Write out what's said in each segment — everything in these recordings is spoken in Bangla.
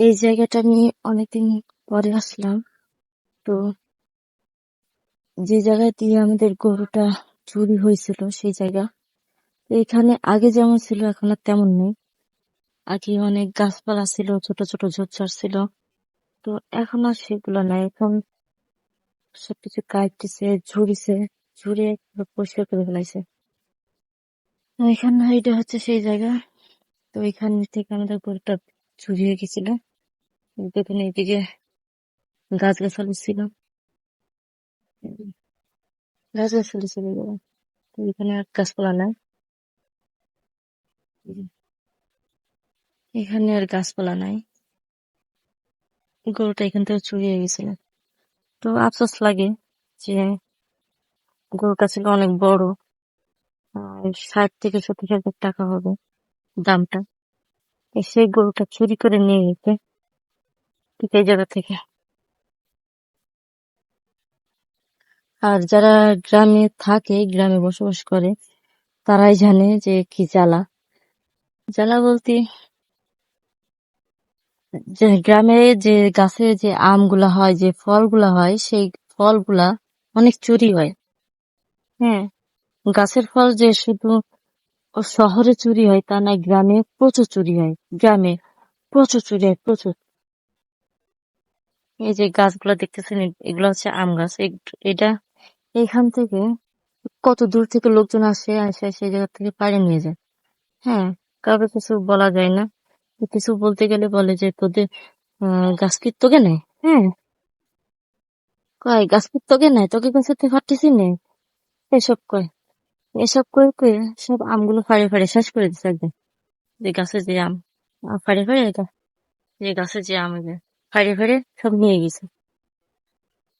এই জায়গাটা আমি অনেকদিন পরে আসলাম। তো যে জায়গা দিয়ে আমাদের গরুটা চুরি হয়েছিল, সেই জায়গা। এখানে আগে যেমন ছিল, এখন আর তেমন নেই। আগে অনেক গাছপালা ছিল, ছোট ছোট ঝোপঝাড় ছিল। তো এখন আর সেগুলো নাই। এখন সবকিছু কাটতেছে, ঝুড়িছে ঝুড়ে পরিষ্কার করে ফেলাইছে। এখানে এটা হচ্ছে সেই জায়গা। তো এখান থেকে আমাদের গরুটা চুরি হয়ে গেছিল। দেখুন এইদিকে গাছ গাছালি ছিল। গাছ গাছালি ছিল এখানে আর গাছপালা নাই। এখানে আর গাছপালা নাই। গরুটা এখান থেকে চুরি হয়ে গেছিল। তো আফসোস লাগে যে গরুটা ছিল অনেক বড় ষাট থেকে সত্তর হাজার টাকা হবে দামটা। সেই গরুটা চুরি করে নিয়ে গেছে। এই জায়গা থেকে। আর যারা গ্রামে থাকে, গ্রামে বসবাস করে, তারাই জানে যে কি জ্বালা। জ্বালা বলতে যে গ্রামে যে গাছে যে আমগুলা হয়, যে ফলগুলা হয়, সেই ফলগুলা অনেক চুরি হয়। হ্যাঁ গাছের ফল যে শুধু শহরে চুরি হয়, তা না, গ্রামে প্রচুর চুরি হয়। গ্রামে প্রচুর চুরি হয়, প্রচুর। এই যে গাছগুলা দেখতেছেন এগুলো হচ্ছে আম গাছ। এটা এখান থেকে কত দূর থেকে লোকজন আসে আসে সেই জায়গা থেকে পাড়ে নিয়ে যায়। হ্যাঁ কাউকে কিছু বলা যায় না। কিছু বলতে গেলে বলে যে, তোদের গাছ কি তোকে নেই হ্যাঁ। কয়, গাছ কি তোকে নেই তোকে গাছতে ফাটতেছি নে? এসব কয়। এসব কয়ে কয়ে সব আমগুলো ফাড়ে ফাড়ে শেষ করে দিচ্ছে একদম। যে গাছের যে আম ফাড়ে ফাড়ে এটা, যে গাছের যে আম এগুলো। ফাড়ে ফাড়ে সব নিয়ে গেছে।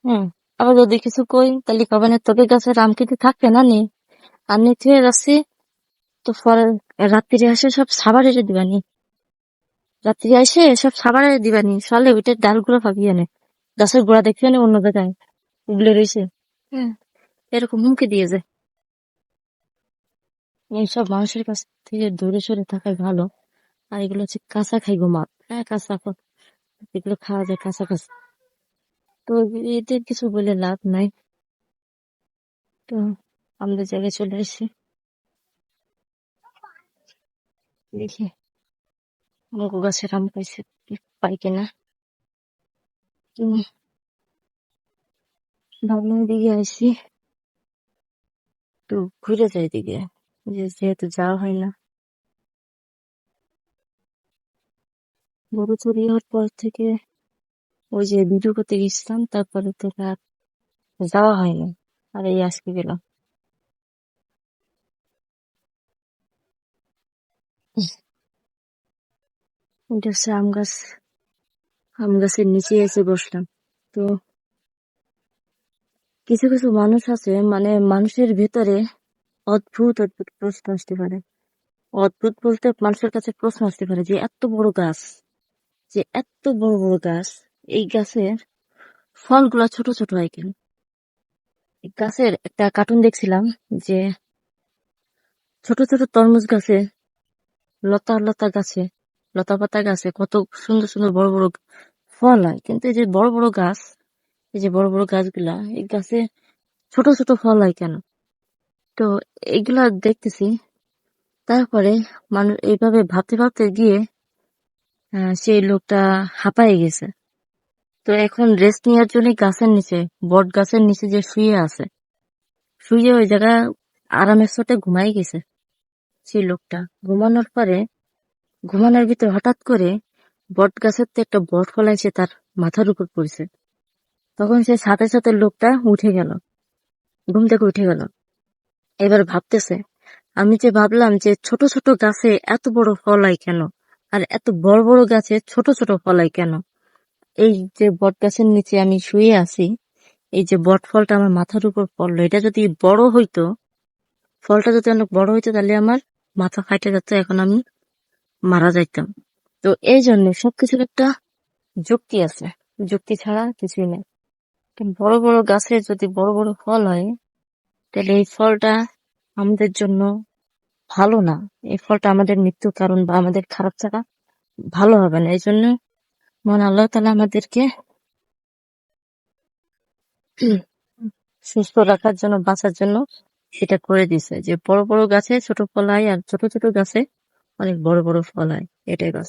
হ্যাঁ আবার যদি কিছু কই তাহলে কবে না তোকে গাছের আম কিন্তু থাকবে না নে। আর নিচে যাচ্ছি তো পরে রাত্রিরে এসে সব সাবার দিবানি। রাত্রি এসে সব সাবার দিবানি সকালে ওইটার ডালগুলো পাবি আনে গাছের গোড়া দেখি আনে অন্য জায়গায় উগলে রয়েছে হ্যাঁ এরকম হুমকি দিয়ে যায়। এইসব মানুষের কাছ থেকে দূরে সরে থাকাই ভালো। আর এগুলো হচ্ছে কাঁচা খাইগো মাছ। হ্যাঁ কাঁচা এগুলো খাওয়া যায় কাঁচা তো এদের কিছু বলে লাভ নাই। তো আমাদের জায়গায় চলে এসেছি দেখি মুগো গাছের আম পাইছে, পাই কিনা। তো ভাবলাম এদিকে আসি। একটু ঘুরে যাই এদিকে, যে যেহেতু যাওয়া হয় না। গরু চুরি হওয়ার পর থেকে ওই যে ভিডিও করতে গেছিলাম, তারপরে তো আর যাওয়া হয়নি। আর এই আজকে গেলাম। আম গাছ। আম গাছের নিচে এসে বসলাম। তো কিছু কিছু মানুষ আছে মানে মানুষের ভেতরে অদ্ভুত অদ্ভুত প্রশ্ন আসতে পারে। অদ্ভুত বলতে মানুষের কাছে প্রশ্ন আসতে পারে যে, এত বড় গাছ। যে এত বড় বড় গাছ, এই গাছের ফলগুলা ছোট ছোট হয় কেন? গাছের একটা কার্টুন দেখছিলাম যে ছোট ছোট তরমুজ গাছে, লতা লতা গাছে, লতা পাতা গাছে কত সুন্দর সুন্দর বড় বড় ফল হয়। কিন্তু এই যে বড় বড় গাছ, এই যে বড় বড় গাছগুলা, এই গাছে ছোট ছোট ফল হয় কেন? তো এইগুলা দেখতেছি। তারপরে মানুষ এইভাবে ভাবতে ভাবতে গিয়ে সেই লোকটা হাঁপায়ে গেছে। তো এখন রেস্ট নেওয়ার জন্য গাছের নিচে, বট গাছের নিচে যে শুয়ে আছে, শুয়ে ওই জায়গা আরামের সাথে ঘুমাই গেছে। সেই লোকটা ঘুমানোর পরে, ঘুমানোর ভিতরে হঠাৎ করে বট গাছের তো একটা বট ফল এসে তার মাথার উপর পড়েছে। তখন সে সাথে সাথে লোকটা উঠে গেল, ঘুম থেকে উঠে গেল। এবার ভাবতেছে, আমি যে ভাবলাম যে ছোট ছোট গাছে এত বড় ফল হয় কেন? আর এত বড় বড় গাছে ছোট ছোট ফল হয় কেন? এই যে বট গাছের নিচে আমি শুয়ে আছি, এই যে বট ফলটা আমার মাথার উপর পড়ল, এটা যদি বড় হইতো, ফলটা যদি অনেক বড় হইতো, তাহলে আমার মাথা ফাটে যেত এখন আমি মারা যাইতাম। তো এই জন্য সবকিছুর একটা যুক্তি আছে। যুক্তি ছাড়া কিছুই নেই। বড় বড় গাছে যদি বড় বড় ফল হয়, তাহলে এই ফলটা আমাদের জন্য ভালো না। এই ফলটা আমাদের মৃত্যুর কারণ বা আমাদের খারাপ থাকা ভালো হবে না। এই জন্য মন আল্লাহ তালা আমাদেরকে সুস্থ রাখার জন্য, বাঁচার জন্য এটা করে দিছে যে বড় বড় গাছে ছোট ফল হয় আর ছোট ছোট গাছে অনেক বড় বড় ফল হয়। এটাই বাস